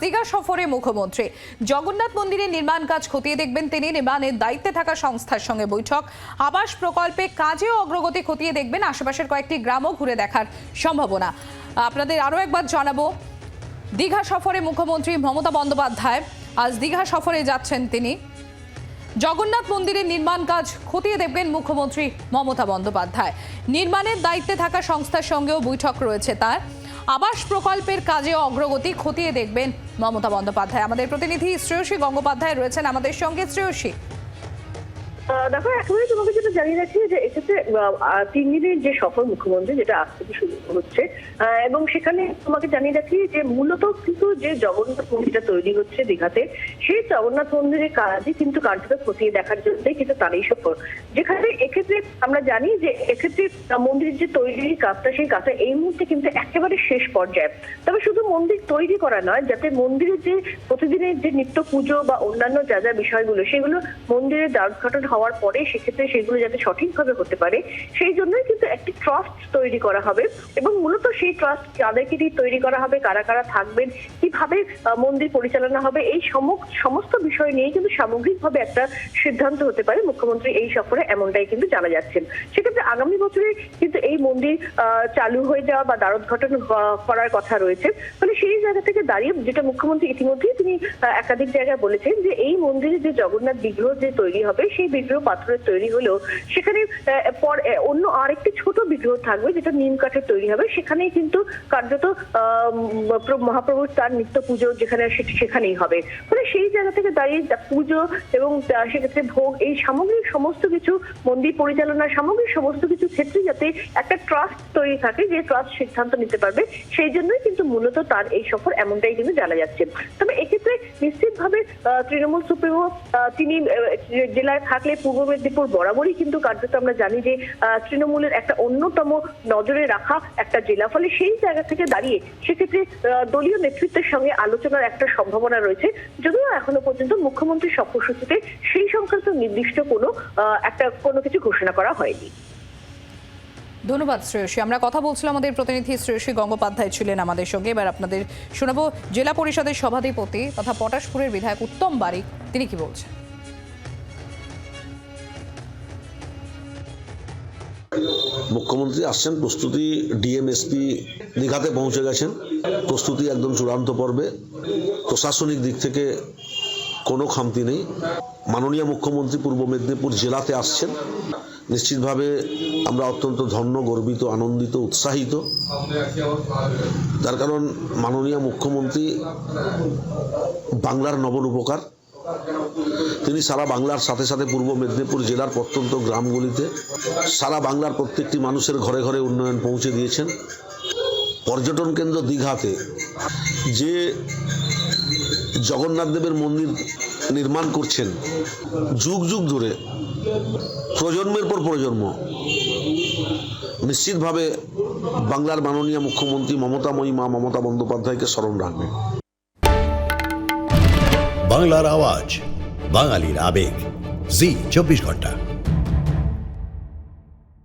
দীঘা সফরে মুখ্যমন্ত্রী। জগন্নাথ মন্দিরের নির্মাণ কাজ খতিয়ে দেখবেন তিনি। নির্মাণের দায়িত্বে থাকা সংস্থার সঙ্গে বৈঠক। আবাস প্রকল্পে কাজেও অগ্রগতি খতিয়ে দেখবেন আশেপাশের কয়েকটি গ্রামও ঘুরে দেখার সম্ভাবনা। আপনাদের আরও একবার জানাব, দীঘা সফরে মুখ্যমন্ত্রী মমতা বন্দ্যোপাধ্যায়। আজ দীঘা সফরে যাচ্ছেন তিনি। জগন্নাথ মন্দিরের নির্মাণ কাজ খতিয়ে দেখবেন মুখ্যমন্ত্রী মমতা বন্দ্যোপাধ্যায়। নির্মাণের দায়িত্বে থাকা সংস্থার সঙ্গেও বৈঠক রয়েছে তার। আবাস প্রকল্পের কাজে অগ্রগতি খতিয়ে দেখবেন মমতা বন্দ্যোপাধ্যায়। আমাদের প্রতিনিধি শ্রেয়সী গঙ্গোপাধ্যায় রয়েছেন আমাদের সঙ্গে। শ্রেয়সী দেখো, একেবারে তোমাকে যেটা জানিয়ে রাখি যে এক্ষেত্রে তিন দিনের যে সফর মুখ্যমন্ত্রী, যেটা আজ থেকে শুরু হচ্ছে এবং সেখানে তোমাকে জানিয়ে রাখি যে মূলত কিন্তু যে জগন্নাথ মন্দিরটা তৈরি হচ্ছে দীঘাতে, সেই জগন্নাথ মন্দিরের কাজই কিন্তু কার্যত খতিয়ে দেখার জন্যই কিন্তু তার এই সফর। যেখানে এক্ষেত্রে আমরা জানি যে এক্ষেত্রে মন্দিরের যে তৈরির কাজটা, সেই কাজটা এই মুহূর্তে কিন্তু একেবারে শেষ পর্যায়ে। তবে শুধু মন্দির তৈরি করা নয়, যাতে মন্দিরের যে প্রতিদিনের যে নিত্য পুজো বা অন্যান্য যা যা বিষয়গুলো, সেগুলো মন্দিরের দ্বারোদ্ঘাটন হওয়ার পরে সেক্ষেত্রে সেগুলো যাতে সঠিকভাবে হতে পারে, সেই জন্যই কিন্তু একটি ট্রাস্ট তৈরি করা হবে এবং মূলত সেই ট্রাস্ট কাদেরকে দিয়ে তৈরি করা হবে, কারা কারা থাকবেন, কীভাবে মন্দির পরিচালনা হবে, এই সমস্ত বিষয় নিয়ে কিন্তু সামগ্রিকভাবে একটা সিদ্ধান্ত হতে পারে। মুখ্যমন্ত্রী এই সফরে এমনটাই কিন্তু জানা যাচ্ছেন। সেক্ষেত্রে আগামী বছরে কিন্তু এই মন্দির চালু হয়ে যাওয়া বা দ্বারোদ্ঘাটন করার কথা রয়েছে। ফলে সেই জায়গা থেকে দাঁড়িয়ে যেটা মুখ্যমন্ত্রী ইতিমধ্যেই তিনি একাধিক জায়গায় বলেছেন যে এই মন্দিরে যে জগন্নাথ বিগ্রহ যে তৈরি হবে, সেই বিগ্রহ পাথরের তৈরি হলেও সেখানে পর অন্য আরেকটি ছোট বিগ্রহ থাকবে যেটা নিম কাঠের তৈরি হবে। সেখানেই কিন্তু কার্যত মহাপ্রভুর তার নিত্য পুজো যেখানে সেখানেই হবে। ফলে সেই জায়গা থেকে দাঁড়িয়ে পুজো এবং সেক্ষেত্রে ভোগ, এই সামগ্রিক সমস্ত কিছু মন্দির পরিচালনা সামগ্রিক সমস্ত কিছু ক্ষেত্রে যাতে একটা ট্রাস্ট তৈরি থাকে, যে ট্রাস্ট সিদ্ধান্ত নিতে পারবে, সেই জন্যই কিন্তু মূলত তার এই সফর এমনটাই কিন্তু জানা যাচ্ছে। তবে এক্ষেত্রে নিশ্চিতভাবে তৃণমূল সুপ্রিমো তিনি জেলায় থাকলে পূর্ব মেদিনীপুর বরাবরই কিন্তু কার্যত আমরা জানি যে তৃণমূলের একটা অন্যতম নজরে রাখা একটা জেলা, ফলে সেই জায়গা থেকে দাঁড়িয়ে সেক্ষেত্রে দলীয় নেতৃত্বের সঙ্গে আলোচনার একটা সম্ভাবনা রয়েছে। যদিও এখনও পর্যন্ত মুখ্যমন্ত্রীর সফরসূচিতে সেই সংক্রান্ত নির্দিষ্ট কোনো একটা কোনো কিছু ঘোষণা করা হয়নি। ধন্যবাদ শ্রেয়সী। আমরা কথা বলছিলাম আমাদের প্রতিনিধি শ্রেয়সী গঙ্গোপাধ্যায় ছিলেন আমাদের সঙ্গে। এবার আপনাদের শোনাবো জেলা পরিষদের সভাধিপতি তথা পটাশপুরের বিধায়ক উত্তম বারিক, তিনি কি বলছেন? মুখ্যমন্ত্রী আসছেন, প্রস্তুতি ডিএমএসপি দীঘাতে পৌঁছে গেছেন। প্রস্তুতি একদম চূড়ান্ত পর্বে। প্রশাসনিক দিক থেকে কোনো খামতি নেই। মাননীয় মুখ্যমন্ত্রী পূর্ব মেদিনীপুর জেলাতে আসছেন। নিশ্চিতভাবে আমরা অত্যন্ত ধন্য, গর্বিত, আনন্দিত, উৎসাহিত। তার কারণ মাননীয় মুখ্যমন্ত্রী বাংলার নবরূপকার তিনি সারা বাংলার সাথে সাথে পূর্ব মেদিনীপুর জেলার প্রত্যন্ত গ্রামগুলিতে সারা বাংলার প্রত্যেকটি মানুষের ঘরে ঘরে উন্নয়ন পৌঁছে দিয়েছেন। পর্যটন কেন্দ্র দীঘাতে যে জগন্নাথ দেবের মন্দির নির্মাণ করছেন যুগ যুগ ধরে, প্রজন্মের পর প্রজন্ম। নিশ্চিতভাবে বাংলার মাননীয় মুখ্যমন্ত্রী মমতাময়ী মা মমতা বন্দ্যোপাধ্যায়কে স্মরণ রাখবে। বাংলার আওয়াজ, বাঙালির আবেগ, জি, চব্বিশ ঘণ্টা।